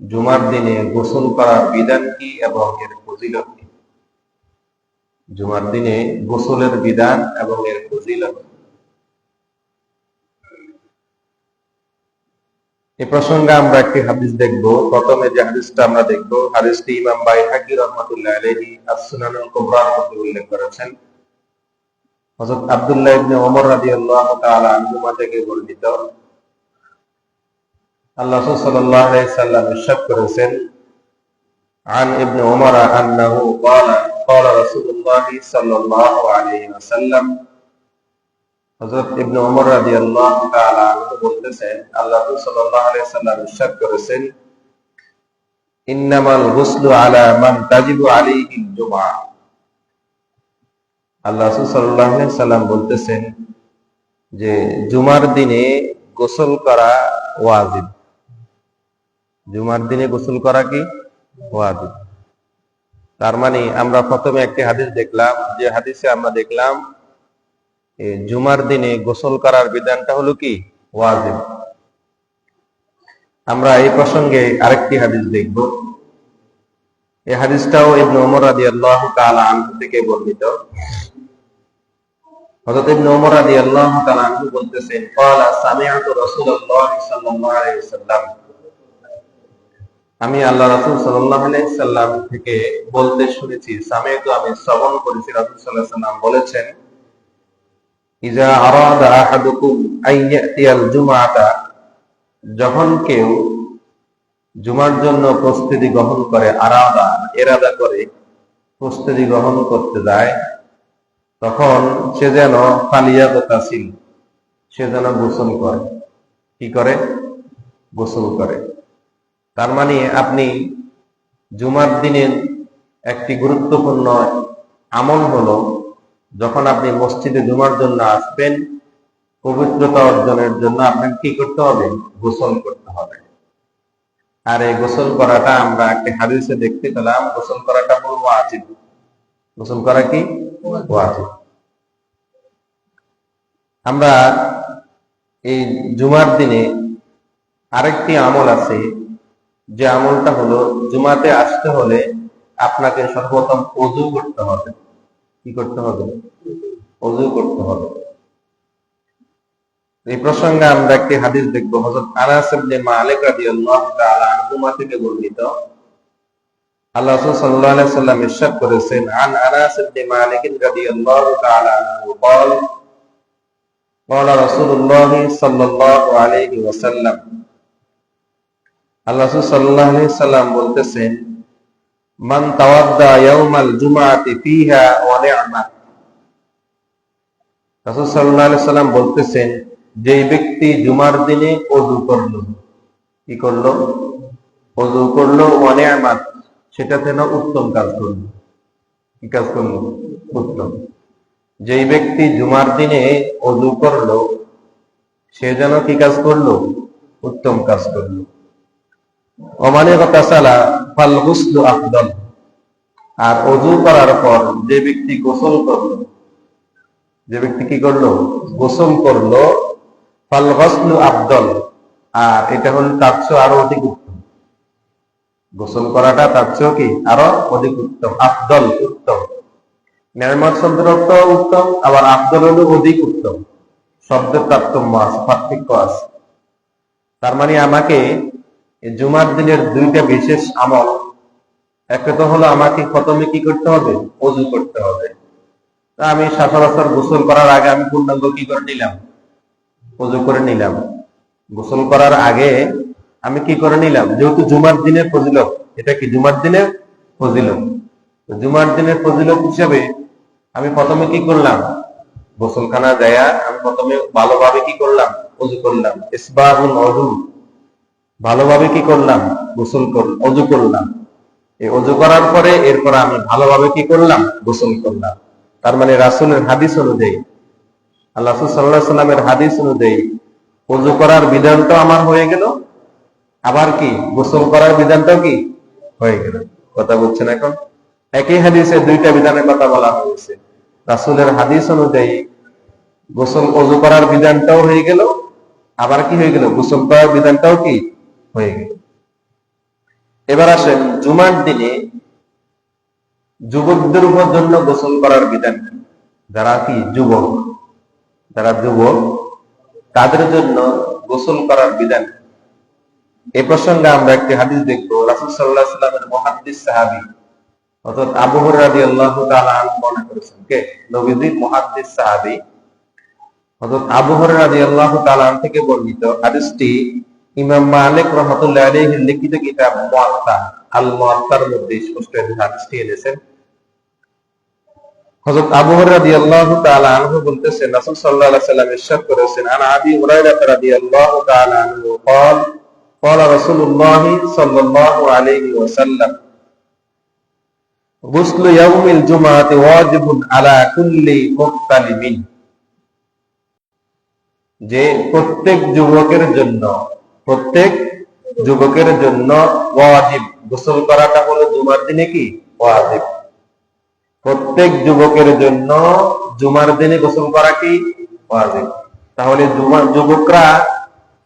জুমার দিনে গোসল করার বিধান কি এবং এর ফজিলত কি? জুমার দিনে গোসলের বিধান এবং এর ফজিলত এ প্রসঙ্গে আমরা একটি হাদিস দেখব। প্রথমে যে হাদিসটা আমরা দেখব, হাদিসটি ইমাম বাইহাকি রহমাতুল্লাহ আলাইহি as-সুনানুল কুবরার মধ্যে উল্লেখ করেছেন। হযরত আব্দুল্লাহ ইবনে ওমর রাদিয়াল্লাহু তাআলা আনহুমা থেকে বর্ণিত। আল্লাহ রাসূল সাল্লাল্লাহু আলাইহি সাল্লাম ইরশাদ করেছেন عن ابن عمر أنه قال قال رسول الله صلى الله عليه وسلم হযরত ইবনে ওমর রাদিয়াল্লাহু তাআলা আনহু বলতেছেন আল্লাহ রাসূল সাল্লাল্লাহু আলাইহি সাল্লাম ইরশাদ করেছেন ইন্নামাল গুসলু আলা মান তাজিবু আলাইহিল জুমআ আল্লাহ রাসূল সাল্লাল্লাহু আলাইহি সাল্লাম বলতেছেন যে জুমার দিনে গোসল করা ওয়াজিব জুমার দিনে গোসল করা কি? ওয়াজিব। তার মানে আমরা প্রথমে একটি হাদিস দেখলাম, যে হাদিসে আমরা দেখলাম জুমার দিনে গোসল করার বিধানটা হলো কি? ওয়াজিব। আমরা এই প্রসঙ্গে আরেকটি হাদিস দেখব। এই হাদিসটাও ইবনে ওমর রাদিয়াল্লাহু থেকে বর্ণিত। হযরত ইবনে ওমর রাদিয়াল্লাহু তাআলা আনহু বলতেছেন সাল্লাল্লাহু আলাইহি ওয়াসাল্লাম। আমি আল্লাহ রাসূল আলাইহি সাল্লাম থেকে বলতে শুনেছি সামিআতু আমি শ্রবণ করেছি, রাসূল আলাইহি সাল্লাম বলেছেন, ইজা আরাদা আহাদুকুম আইয়াতিয়াল জুমাতা যখন কেউ জুমার জন্য প্রস্তুতি গ্রহণ করে, আরাদা, এরাদা করে প্রস্তুতি গ্রহণ করতে যায়, তখন সে যেন ফালিয়া তাসিল সে যেন গোসল করে। কি করে? গোসল করে। তার মানে আপনি জুমার দিনের একটি গুরুত্বপূর্ণ আমল হলো যখন আপনি মসজিদে জুমার জন্য আসবেন, পবিত্রতা অর্জনের জন্য আপনাকে কি করতে হবে? গোসল করতে হবে। আর এই গোসল করাটা আমরা একটি হাদিসে দেখতে পেলাম, গোসল করাটা হলো ওয়াজিব। গোসল করা কি? ওয়াজিব। আমরা এই জুমার দিনে আরেকটি আমল আছে যে আমলটা হলো জুমাতে আসতে হলে আপনাকে সর্বপ্রথম অজু করতে হবে কি করতে হবে অজু করতে হবে এই প্রসঙ্গে আমরা একটি হাদিস দেখব হযরত আনাস ইবনে মালিক রাদিয়াল্লাহু তাআলা আনহুমা থেকে বর্ণিত আল্লাহ রাসূল সাল্লাল্লাহু আলাইহি সাল্লাম ইরশাদ করেছেন আন আনাস ইবনে মালিক রাদিয়াল্লাহু তাআলা আনহু قال قال رسول الله صلى الله عليه وسلم আল্লাহ আলাইহি সাল্লাম বলতেছেন, মান তাওয়াদ্দা ইয়াউমাল ফিহা ওয়া নি'মা রাসূল সাল্লাল্লাহু আলাইহি সাল্লাম বলতেছেন, যেই ব্যক্তি জুমার দিনে ওযু করল, কি করল? ওযু করল ওয়া নি'মা সেটা যেন উত্তম কাজ করল। কি কাজ করল? উত্তম। যেই ব্যক্তি জুমার দিনে ওযু করল, সে যেন কি কাজ করল? উত্তম কাজ করল। আর অজু করার পর যে ব্যক্তি গোসল করল, যে ব্যক্তি কি করল? গোসল করল আর এটা হল তার চেয়ে আরও অধিক উত্তম। গোসল করাটা তার কি? আরও অধিক উত্তম। আফদল উত্তম। নির্মাণ শব্দের অর্থ উত্তম, আবার আফদল হলো অধিক উত্তম। শব্দের তারতম্য আছে, পার্থক্য আছে। তার মানে আমাকে এই জুমার দিনের দুইটা বিশেষ আমল। একটা তো হলো আমাকে প্রথমে কি করতে হবে? অজু করতে হবে। তা আমি সচরাচর গোসল করার আগে আমি পূর্ণাঙ্গ কি করে নিলাম? অজু করে নিলাম। গোসল করার আগে আমি কি করে নিলাম? যেহেতু জুমার দিনের ফজিলত, এটা কি জুমার দিনের ফজিলত? তো জুমার দিনের ফজিলত হিসাবে আমি প্রথমে কি করলাম? গোসলখানা দেয়া আমি প্রথমে ভালোভাবে কি করলাম? অজু করলাম। ইসবাহুল অজু। ভালোভাবে কি করলাম? গোসল করলাম অজু করলাম। এই অজু করার পরে এরপর আমি ভালোভাবে কি করলাম? গোসল করলাম। তার মানে রাসুলের হাদিস অনুযায়ী, আল্লাহ সাল্লাহ সাল্লামের হাদিস অনুযায়ী, অজু করার বিধানটাও আমার হয়ে গেল। আবার কি? গোসল করার বিধানটাও কি? হয়ে গেল। কথা বলছেন এখন? একই হাদিসে দুইটা বিধানের কথা বলা হয়েছে। রাসুলের হাদিস অনুযায়ী, গোসল, অজু করার বিধানটাও হয়ে গেল। আবার কি হয়ে গেল? গোসল করার বিধানটাও কি? হয়ে গেল। এবার আসেন জুমার দিনে যুবকদের উপর জন্য গোসল করার বিধান কি? যারা কি? যুবক। যারা যুবক, তাদের জন্য গোসল করার বিধান? এ প্রসঙ্গে আমরা একটি হাদিস দেখব। রাসুল সাল্লাহ সাল্লামের মহাদিস সাহাবি অর্থাৎ আবু হুরাদি আল্লাহ মনে করেছেন কে? নবীজির মহাদিস সাহাবি অর্থাৎ আবু হুরাদি আল্লাহ থেকে বর্ণিত হাদিসটি ইমাম মালিক রহমতুল্লাহ আলাইহি লিখিত কিতাব মুয়াত্তা আল মুয়াত্তার মধ্যে স্পষ্ট এই হাদিসটি এনেছেন হযরত আবু হুরায়রা রাদিয়াল্লাহু তাআলা আনহু বলতেছেন রাসূল সাল্লাল্লাহু আলাইহি সাল্লাম ইরশাদ করেছেন আন আবি হুরায়রা রাদিয়াল্লাহু তাআলা আনহু قال قال رسول الله صلى الله عليه وسلم غسل يوم الجمعة واجب على كل مختلف যে প্রত্যেক যুবকের জন্য প্রত্যেক যুবকের জন্য ওয়াজিব। গোসল করাটা হলো জুমার দিনে কি? ওয়াজিব। প্রত্যেক যুবকের জন্য জুমার দিনে গোসল করা কি? ওয়াজিব। তাহলে জুমার যুবকরা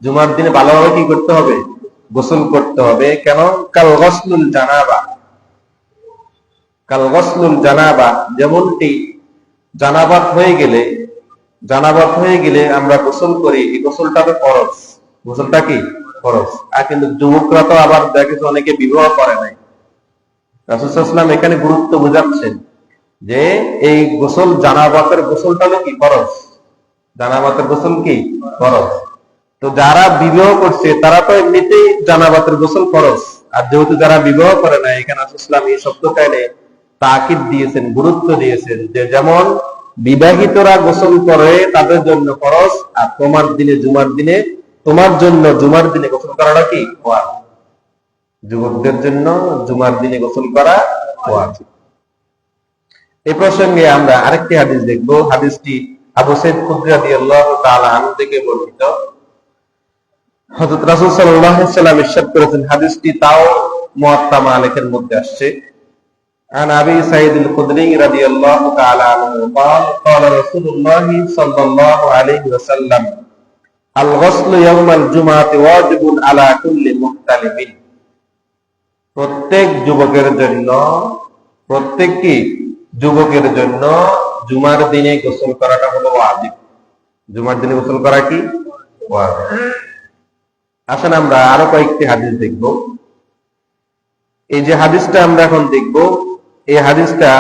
জুমার দিনে ভালোভাবে কি করতে হবে? গোসল করতে হবে। কেন? কাল গসলুল জানাবা। কাল গসলুল জানাবা। যেমনটি জানাবাত হয়ে গেলে, জানাবাত হয়ে গেলে আমরা গোসল করি, এই গোসলটা তো খরচ গোসলটা কি? খরচ। আর কিন্তু যুবকরা তো আবার দেখেছে অনেকে বিবাহ করে নাই। রাসুসাল্লাম এখানে গুরুত্ব বোঝাচ্ছেন যে এই গোসল জানাবাতের গোসলটা হলো কি? খরচ। জানাবাতের গোসল কি? খরচ। তো যারা বিবাহ করছে, তারা তো এমনিতেই জানাবাতের গোসল খরচ। আর যেহেতু যারা বিবাহ করে না এখানে রাসুসাল্লাম এই শব্দটা এনে তাকিদ দিয়েছেন, গুরুত্ব দিয়েছেন যে যেমন বিবাহিতরা গোসল করে তাদের জন্য খরচ, আর তোমার দিনে, জুমার দিনে তোমার জন্য জুমার দিনে গোসল করাটা কি ওয়াজ যুবকদের জন্য জুমার দিনে গোসল করা ওয়াজ এই প্রসঙ্গে আমরা আরেকটি হাদিস দেখব হাদিসটি আবু সৈদ খুদ্রি রাদিয়াল্লাহু তাআলা আনহু থেকে বর্ণিত হযরত রাসূল সাল্লাল্লাহু আলাইহি সাল্লাম ইরশাদ করেছেন হাদিসটি তাও মুয়াত্তা মালিকের মধ্যে আসছে عن ابي سعيد الخدري رضي الله تعالى عنه قال قال رسول الله صلى الله عليه وسلم আল প্রত্যেক যুবকের জন্য, প্রত্যেক কি? যুবকের জন্য জুমার দিনে গোসল করাটা হলো জুমার দিনে গোসল করা কি? আসেন আমরা আরও কয়েকটি হাদিস দেখব। এই যে হাদিসটা আমরা এখন দেখব, এই হাদিসটা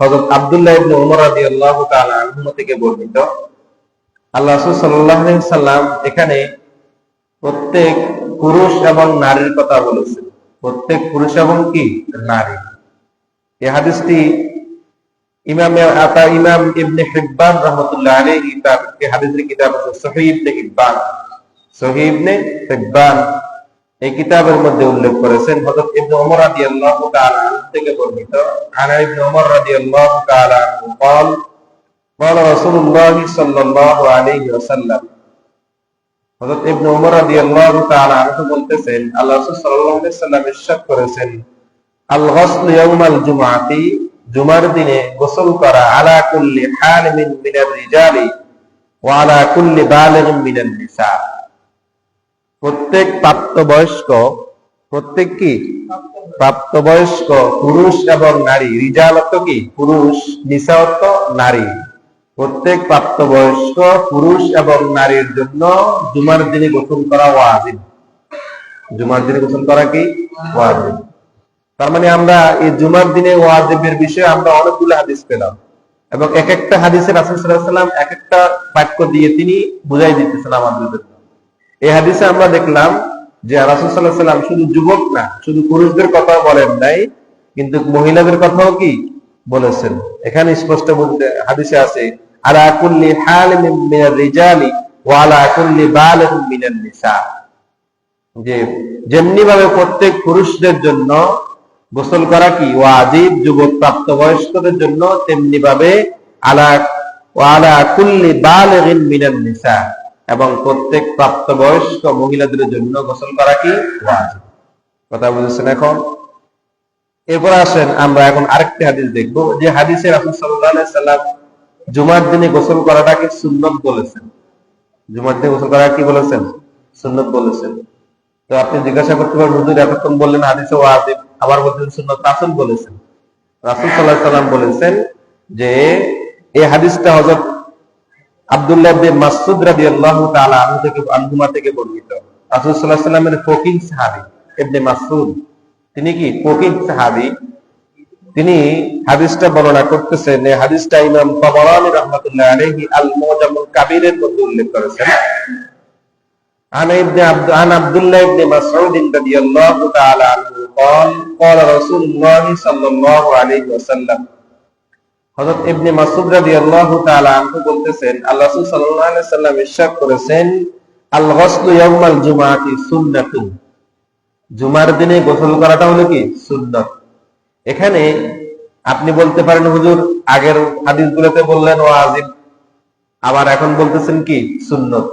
হযরত আব্দুল্লাহ ইবনে ওমর রাদিয়াল্লাহু তাআলা থেকে বর্ণিত। আল্লাহ রাসূল সাল্লাল্লাহু আলাইহি সাল্লাম এখানে প্রত্যেক পুরুষ এবং নারীর কথা বলেছেন প্রত্যেক পুরুষ এবং কি নারী এই হাদিসটি ইমাম আতা ইমাম ইবনে হিব্বান রাহমাতুল্লাহ আলাইহি তার এই হাদিসের কিতাব আছে সহিহ ইবনে হিব্বান সহিহ ইবনে হিব্বান এই কিতাবের মধ্যে উল্লেখ করেছেন হযরত ইবনে ওমর রাদিয়াল্লাহু তাআলা আনহু থেকে বর্ণিত আনা ইবনে ওমর রাদিয়াল্লাহু তাআলা আনহু قال قال رسول الله صلى الله عليه وسلم হযরত ইবনে ওমর রাদিয়াল্লাহু তাআলা আনহু বলতেছেন আল্লাহ রাসূল সাল্লাল্লাহু আলাইহি সাল্লাম ইরশাদ করেছেন আল গসল ইয়াউমাল জুমআতি জুমার দিনে গোসল করা আলা কুল্লি হালিমিন মিনার রিজালি ওয়া আলা কুল্লি বালিগিন মিনান নিসা প্রত্যেক প্রাপ্তবয়স্ক প্রত্যেক কি প্রাপ্তবয়স্ক পুরুষ এবং নারী রিজাল অর্থ কি পুরুষ নিসা অর্থ নারী প্রত্যেক প্রাপ্তবয়স্ক পুরুষ এবং নারীর জন্য জুমার দিনে গোসল করা ওয়াজিব। জুমার দিনে গোসল করা কি? ওয়াজিব। তার মানে আমরা এই জুমার দিনে ওয়াজিবের বিষয়ে আমরা অনেকগুলো হাদিস পেলাম এবং এক একটা হাদিসে রাসূল সাল্লাম এক একটা বাক্য দিয়ে তিনি বুঝাই দিতেছেন আমাদের এই হাদিসে আমরা দেখলাম যে রাসূল আলাইহি সাল্লাম শুধু যুবক না, শুধু পুরুষদের কথা বলেন নাই, কিন্তু মহিলাদের কথাও কি বলেছেন। এখানে স্পষ্ট হাদিসে আছে আলা কুল্লি হালিমিন মিনার রিজালি ওয়া আলা কুল্লি বালিগিন মিনান যে যেমনি ভাবে প্রত্যেক পুরুষদের জন্য গোসল করা কি ওয়াজিব যুবক প্রাপ্তবয়স্কদের জন্য তেমনি ভাবে আলা কুল্লি নিসা। এবং প্রত্যেক মহিলাদের জন্য গোসল করা কি ওয়াজিব। কথা বুঝেছেন এখন? এরপর আসেন আমরা এখন আরেকটি হাদিস দেখব। যে হাদিসে রাসূল সাল্লাল্লাহু সাল্লাম জুমার দিনে গোসল করাটাকে সুন্নত বলেছেন। জুমার দিনে গোসল করা কি বলেছেন? সুন্নত বলেছেন। তো আপনি জিজ্ঞাসা করতে পারেন, হুজুর এতক্ষণ বললেন হাদিসে ওয়াজিব, আবার বলছেন সুন্নত। রাসূল বলেছেন। রাসূল আলাইহি সাল্লাম বলেছেন যে, এই হাদিসটা হযরত আব্দুল্লাহ ইবনে মাসউদ রাদিয়াল্লাহু তাআলা আনহু থেকে, আনহুমা থেকে বর্ণিত। রাসূল সাল্লাল্লাহু আলাইহি সাল্লামের ফকিহ সাহাবী, ইবনে মাসউদ। তিনি কি? সাহাবী। তিনি হাদিসটা বর্ণনা করতেছেন এই হাদিসটা ইমাম তাবারানী রাহমাতুল্লাহ আলাইহি আল মুজামুল কাবীরের মধ্যে উল্লেখ করেছেন عن ابن عبد عن عبد الله بن مسعود رضي الله تعالى عنه قال قال رسول الله صلى الله عليه وسلم হযরত ইবনে মাসউদ রাদিয়াল্লাহু তাআলা আনহু বলতেছেন আল্লাহ রাসূল সাল্লাল্লাহু আলাইহি সাল্লাম ইরশাদ করেছেন আল গসলু ইয়াউমাল জুমআতি সুন্নাতুন জুমার দিনে গোসল করাটা হলো কি সুন্নাত এখানে আপনি বলতে পারেন হুজুর, আগের হাদিস হাদিসগুলোতে বললেন ওয়াজিব আবার এখন বলতেছেন কি? সুন্নত।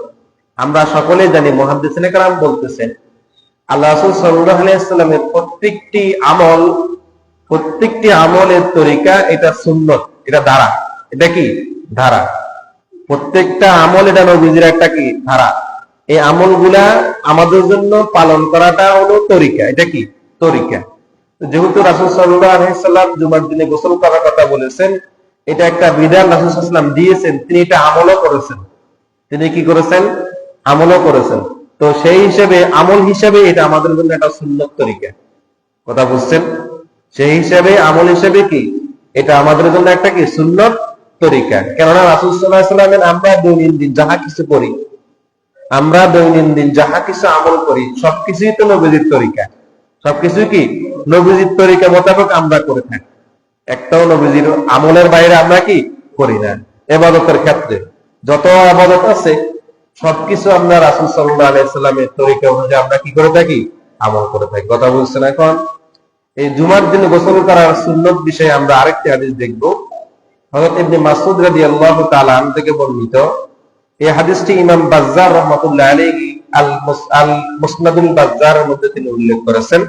আমরা সকলে জানি, মুহাদ্দিসিনে কালাম বলতেছেন, আল্লাহ রাসূল আলাইহি প্রত্যেকটি আমল, প্রত্যেকটি আমলের তরিকা এটা সুন্নত, এটা ধারা। এটা কি? ধারা। প্রত্যেকটা আমল এটা নবীজির একটা কি? ধারা। এই আমলগুলা আমাদের জন্য পালন করাটা হলো তরিকা। এটা কি? তরিকা। যেহেতু রাসূল সাল্লাম জুমার দিনে গোসল করার কথা বলেছেন, এটা একটা বিধান রাসূল সাল্লাল্লাহু আলাইহি সাল্লাম দিয়েছেন, তিনি এটা আমলও করেছেন। তিনি কি করেছেন? আমলও করেছেন। তো সেই হিসেবে, আমল হিসেবে এটা আমাদের জন্য একটা সুন্নত তরিকা। কথা বুঝছেন? সেই হিসেবে, আমল হিসেবে কি? এটা আমাদের জন্য একটা কি? সুন্নত তরিকা। কেননা রাসুল সাল্লাহ আমরা দৈনন্দিন যাহা কিছু করি, আমরা দৈনন্দিন যাহা কিছু আমল করি, সবকিছুই তো নবীজির তরিকা। সবকিছু কি? নবীজির তরিকা মোতাবেক আমরা করে থাকি। একটাও নবীজির আমলের বাইরে আমরা কি করি না। এবাদতের ক্ষেত্রে যত আবাদত আছে, সবকিছু আমরা রাসুল সাল্লাহ আলাইসাল্লামের তরিকা অনুযায়ী আমরা কি করে থাকি? আমল করে থাকি। কথা বলছেন এখন? এই জুমার দিনে গোসল করার সুন্নত বিষয়ে আমরা আরেকটি হাদিস দেখব। হযরত ইবনে মাসউদ রাদিয়াল্লাহু তাআলা আন থেকে বর্ণিত। এই হাদিসটি ইমাম বাজ্জার রাহমাতুল্লাহ আলাইহি আল আল মুসনাদুল বাজ্জারের মধ্যে তিনি উল্লেখ করেছেন।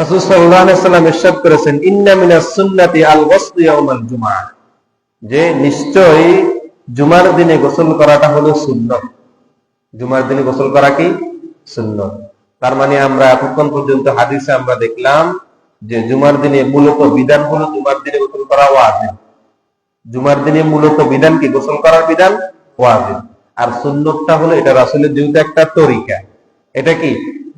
রাসূল সাল্লাল্লাহু আলাইহি সাল্লাম ইরশাদ করেছেন, ইন্না মিনাস সুন্নাতি আল ইয়াউমাল জুমআহ যে নিশ্চয়ই জুমার দিনে গোসল করাটা হলো জুমার দিনে গোসল করা কি? তার মানে আমরা এতক্ষণ পর্যন্ত হাদিসে আমরা দেখলাম যে জুমার দিনে মূলত বিধান হলো জুমার দিনে গোসল করা ওয়াজিব। জুমার দিনে মূলত বিধান কি? গোসল করার বিধান ওয়াজিব। আর সুন্নতটা হলো এটা রাসূলের যেহেতু একটা তরিকা। এটা কি?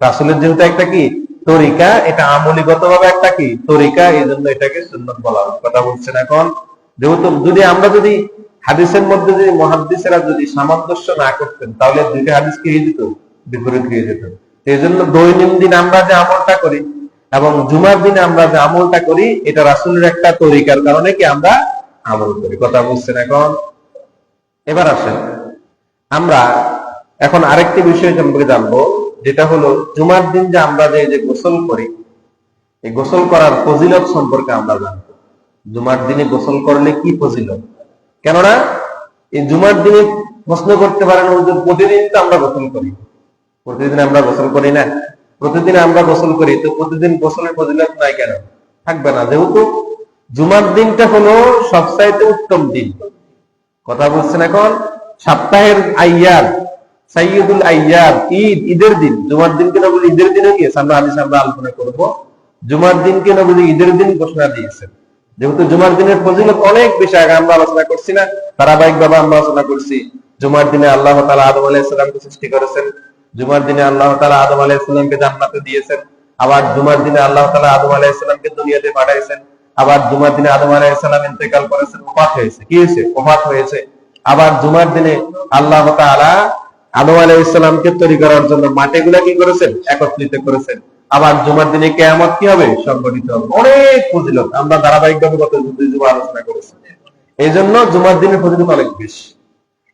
রাসূলের যেহেতু একটা কি? তরিকা এটা আমলিগত ভাবে একটা কি? তরিকা এই জন্য এটাকে সুন্নত বলা হয়। কথা বলছেন এখন। যেহেতু যদি আমরা যদি হাদিসের মধ্যে যদি মহাদিসেরা যদি সামঞ্জস্য না করতেন, তাহলে দুইটা হাদিস কি হয়ে যেত? বিপরীত হয়ে যেত। এই জন্য দৈনন্দিন আমরা যে আমলটা করি এবং জুমার দিনে আমরা যে আমলটা করি, এটা রাসুলের একটা তরিকার কারণে কি আমরা আমল করি। কথা বলছেন এখন। এবার আসেন। আমরা এখন আরেকটি বিষয় সম্পর্কে জানব। যেটা হলো, জুমার দিন যে আমরা যে গোসল করি, এই গোসল করার ফজিলত সম্পর্কে আমরা জানব। জুমার দিনে গোসল করলে কি ফজিলত? কেননা, এই জুমার দিনে প্রশ্ন করতে পারেন হুজুর, প্রতিদিন তো আমরা গোসল করি। প্রতিদিন আমরা গোসল করি না। প্রতিদিন আমরা গোসল করি, তো প্রতিদিন গোসলের ফজিলত নাই কেন? থাকবে না। যেহেতু জুমার দিনটা হলো সবচাইতে উত্তম দিন। কথা বলছেন এখন? সপ্তাহের আইয়ার সাইয়দুল আইয়ার ঈদ, ঈদের দিন। জুমার দিনকে নবী ঈদের দিনে গিয়েছে আমরা হাদিস আমরা আলোচনা করব। জুমার দিনকে নবী ঈদের দিন ঘোষণা দিয়েছেন। যেহেতু জুমার দিনের ফজিলত অনেক বেশি, আগে আমরা আলোচনা করছি না ধারাবাহিক ভাবে আমরা আলোচনা করছি। জুমার দিনে আল্লাহ তালা আদম আলাইসাল্লামকে সৃষ্টি করেছেন। জুমার দিনে আল্লাহ তালা আদম আলাইসাল্লামকে জান্নাতে দিয়েছেন। আবার জুমার দিনে আল্লাহ তালা আদম আলাইসাল্লামকে দুনিয়াতে পাঠাইছেন। আবার জুমার দিনে আদম আলাইসাল্লাম ইন্তেকাল করেছেন। ওফাত হয়েছে, কি হয়েছে? ওফাত হয়েছে। আবার জুমার দিনে আল্লাহ তালা আদম আলাইসাল্লামকে তৈরি করার জন্য মাটিগুলা কি করেছেন? একত্রিত করেছেন। আবার জুমার দিনে কেয়ামত কি হবে? সংগঠিত হবে। অনেক ফজিলত। আমরা ধারাবাহিক ভাবে গত জুমা আলোচনা করেছি। এই জন্য জুমার দিনের ফজিলত অনেক বেশি।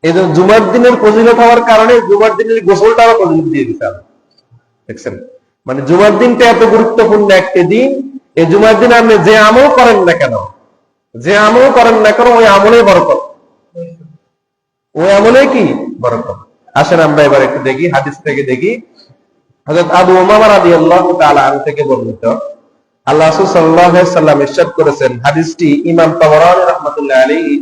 এই জন্য জুমার দিনের ফজিলত হওয়ার কারণে জুমার দিনের গোসলটা আবার ফজিলত দিয়ে দিতে হবে। দেখছেন? মানে জুমার দিনটা এত গুরুত্বপূর্ণ একটি দিন। এই জুমার দিন আপনি যে আমল করেন না কেন, যে আমল করেন না কেন, ওই আমলে বরকত। ওই আমলে কি? বরকত। আসেন আমরা এবার একটু দেখি, হাদিস থেকে দেখি। হযরত আবু উমামা রাদিয়াল্লাহু তাআলা থেকে বর্ণিত। আল্লাহ রাসূল সাল্লাল্লাহু আলাইহি সাল্লাম ইরশাদ করেছেন, হাদিসটি ইমাম আলাইহি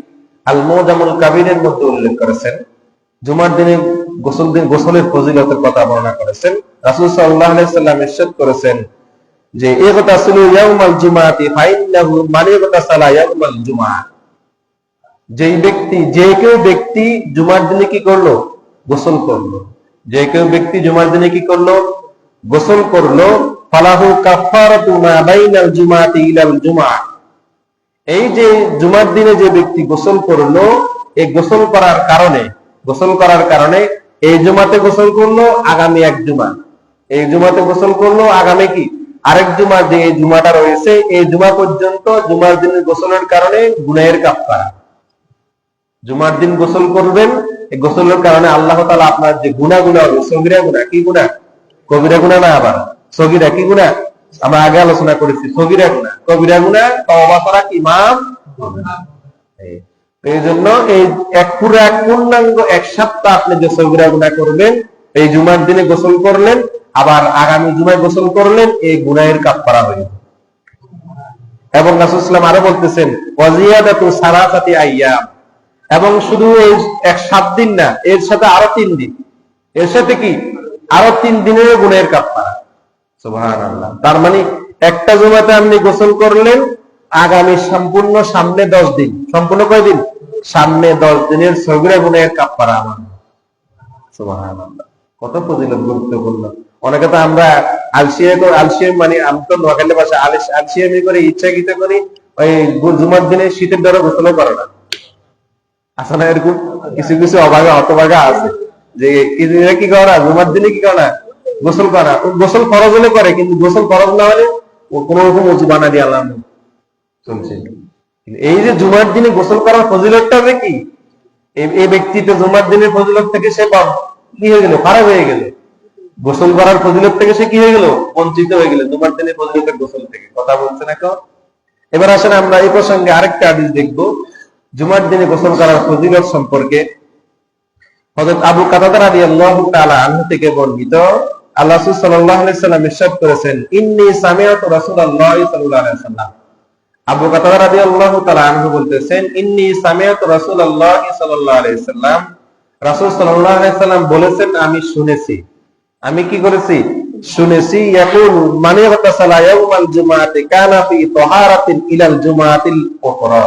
আল মুজামুল কাবীরের মধ্যে উল্লেখ করেছেন। জুমার দিনে গোসল দিন, গোসলের ফজিলতের কথা বর্ণনা করেছেন। রাসূল সাল্লাল্লাহু আলাইহি সাল্লাম ইরশাদ করেছেন যে ইয়াউমাল জুমাতি ফাইন্নাহু মান ইগতাসালা ইয়াউমাল জুমআ যেই ব্যক্তি, যে কেউ ব্যক্তি জুমার দিনে কি করল? গোসল করল। যে কেউ ব্যক্তি জুমার দিনে কি করল? গোসল করল। ফালাহু কাফারাতু মা বাইনাল জুমাতি ইলাল জুমআ এই যে জুমার দিনে যে ব্যক্তি গোসল করল, এই গোসল করার কারণে, গোসল করার কারণে এই জুমাতে গোসল করল আগামী এক জুমা। এই জুমাতে গোসল করল আগামী কি? আরেক জুমা যে জুমাটা রয়েছে, এই জুমা পর্যন্ত জুমার দিনের গোসলের কারণে গুনাহের কাফারা জুমার দিন গোসল করবেন। এই গোসলের কারণে আল্লাহ তালা আপনার যে গুণাগুলো হবে সগিরা গুণা কি গুণা কবিরা গুণা না আবার? সগিরা, কি গুণা আমরা আগে আলোচনা করেছি, সগিরা গুণা কবিরা গুণা তওবা করা কি? মাপ এই- জন্য এই এক পুরো এক পূর্ণাঙ্গ এক সপ্তাহ আপনি যে সগিরা গুণা করবেন, এই জুমার দিনে গোসল করলেন, আবার আগামী জুমায় গোসল করলেন, এই গুনায়ের কাপ করা হয়ে এবং রাসুলাম আরও বলতেছেন, ওয়াজিয়াদাতু সারাসাতি আইয়াম। এবং শুধু এই এক সাত দিন না এর সাথে আরও তিন দিন। এর সাথে কি? আরও তিন দিনের গুণের কাপড়া সুবহানাল্লাহ। তার মানে একটা জুমাতে আপনি গোসল করলেন আগামী সম্পূর্ণ সামনে দশ দিন। সম্পূর্ণ কয় দিন? সামনে দশ দিনের সগরে গুণের কাপড়া আমার। সুবহানাল্লাহ। কত ফজিলত গুরুত্বপূর্ণ। অনেকে তো আমরা আলসিয়া আলসিয়া মানে আমি তো নোয়াখালী ভাষা আলসিয়ামি করে ইচ্ছাকৃত করি ওই জুমার দিনে শীতের দ্বারা গোসলও করে না। আছে না এরকম কিছু কিছু অভাগা হতভাগা আছে। যে এরা কি করে? জুমার দিনে কি করে? গোসল করে। গোসল ফরজ হলে করে, কিন্তু গোসল ফরজ না হলে ও কোন রকম উঁচু বানা দিয়ে আল্লাহ চলছে এই যে জুমার দিনে গোসল করার ফজিলতটা যে কি? এই- ব্যক্তিতে জুমার দিনের ফজিলত থেকে সে কি হয়ে গেল? খারাপ হয়ে গেল। গোসল করার ফজিলত থেকে সে কি হয়ে গেল? বঞ্চিত হয়ে গেল। জুমার দিনের ফজিলতের গোসল থেকে। কথা বলছে না কেউ এবার আসেন আমরা এই প্রসঙ্গে আরেকটা আদিস দেখব। জুমার দিনে গোসল করার ফজিলত সম্পর্কে হযরত আবু কাতাদা রাদিয়াল্লাহু তাআলা আনহু থেকে বর্ণিত। আল্লাহ সাল্লাল্লাহু আলাইহি সাল্লাম ইরশাদ করেছেন, ইন্নী সামিআতু রাসূলুল্লাহ সাল্লাল্লাহু আলাইহি সাল্লাম আবু কাতাদা রাদিয়াল্লাহু তাআলা আনহু বলতেছেন, ইন্নী সামিআতু রাসূলুল্লাহ সাল্লাল্লাহু আলাইহি সাল্লাম রাসূল সাল্লাল্লাহু আলাইহি সাল্লাম বলেছেন, আমি শুনেছি। আমি কি করেছি? শুনেছি, ইয়াকুল মান ইয়াগতাসালা ইয়াউমাল জুমাআতি কানা ফি তাহারাতিন ইলাল জুমাআতিল উখরা।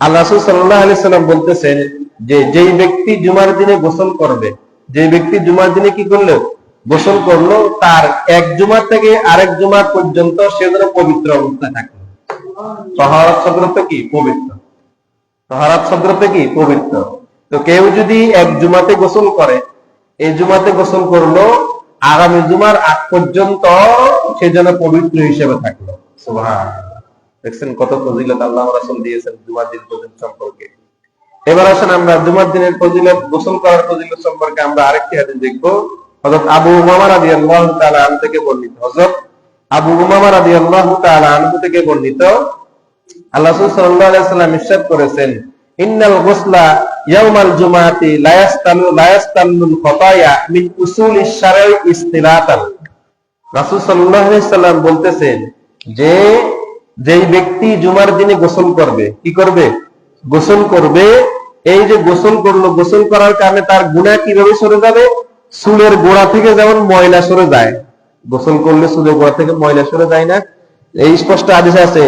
আল্লাহ সাল্লাল্লাহু আলাইহি সাল্লাম বলতেছেন যে, যেই ব্যক্তি জুমার দিনে গোসল করবে যে ব্যক্তি জুমার দিনে কি করল? গোসল করল, তার এক জুমার থেকে আরেক জুমার পর্যন্ত সে যেন পবিত্র অবস্থায় তহারাত শব্দটা কি? পবিত্র। তহারাত শব্দটা কি? পবিত্র। তো কেউ যদি এক জুমাতে গোসল করে, এই জুমাতে গোসল করল, আগামী জুমার আগ পর্যন্ত সে যেন পবিত্র হিসেবে থাকল। সুবহানাল্লাহ। দেখছেন কত ফজিলত আল্লাহ রাসূল দিয়েছেন জুমার দিন পর্যন্ত সম্পর্কে। এবার আসেন আমরা জুমার দিনের ফজিলত, গোসল করার ফজিলত সম্পর্কে আমরা আরেকটি হাদিস দেখব। হযরত আবু উমামা রাদিয়াল্লাহু তাআলা আনহু থেকে বর্ণিত। হযরত আবু উমামা রাদিয়াল্লাহু তাআলা আনহু থেকে বর্ণিত। আল্লাহ রাসূল সাল্লাল্লাহু আলাইহি সাল্লাম ইরশাদ করেছেন, ইন্নাল গুসলা ইয়াউমাল জুমাতি খতায়া মিন উসুলিশ সাল্লাল্লাহু আলাইহি সাল্লাম বলতেছেন যে যেই ব্যক্তি জুমার দিনে গোসল করবে, কি করবে? গোসল করবে। এই যে গোসল করল, গোসল করার কারণে তার গুনাহ কীভাবে সরে যাবে? চুলের গোড়া থেকে যেমন ময়লা সরে যায়। গোসল করলে চুলের গোড়া থেকে ময়লা সরে যায় না? এই স্পষ্ট আদেশ আছে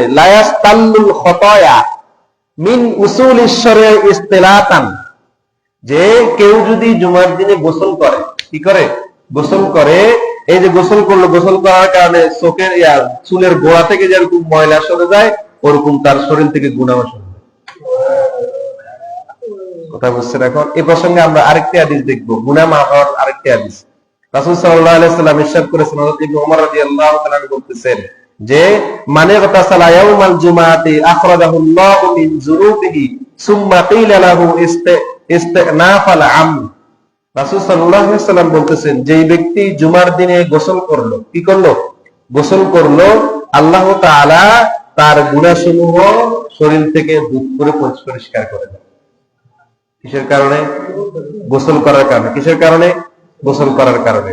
মিন উসুল ঈশ্বরের ইস্তেলাতান। যে কেউ যদি জুমার দিনে গোসল করে, কি করে? গোসল করে এই যে গোসল করল, গোসল করার কারণে চোখের, ইয়া, চুলের গোড়া থেকে যেরকম ময়লা সরে যায়, ওরকম তার শরীর থেকে গুণাও সরে কথা বুঝছেন এখন? এই প্রসঙ্গে আমরা আরেকটি হাদিস দেখব, গুনাহ মাফ হওয়ার আরেকটি হাদিস। রাসূল সাল্লাল্লাহু আলাইহি ইরশাদ করেছেন ওমর রাদিয়াল্লাহু তাআলা বলতেছেন যে মানে গতাসালা ইয়াউমাল জুমাআতি আখরাজাহুল্লাহু মিন যুনুবিহি সুম্মা কিলা লাহু ইস্তি ইস্তিনাফাল আম রাসূল বলতেছেন, যেই ব্যক্তি জুমার দিনে গোসল করল, কি করল? গোসল করল, আল্লাহ তালা তার গুণাসমূহ শরীর থেকে দুধ করে পরিষ্কার করে দেয়। কিসের কারণে? গোসল করার কারণে। কিসের কারণে? গোসল করার কারণে।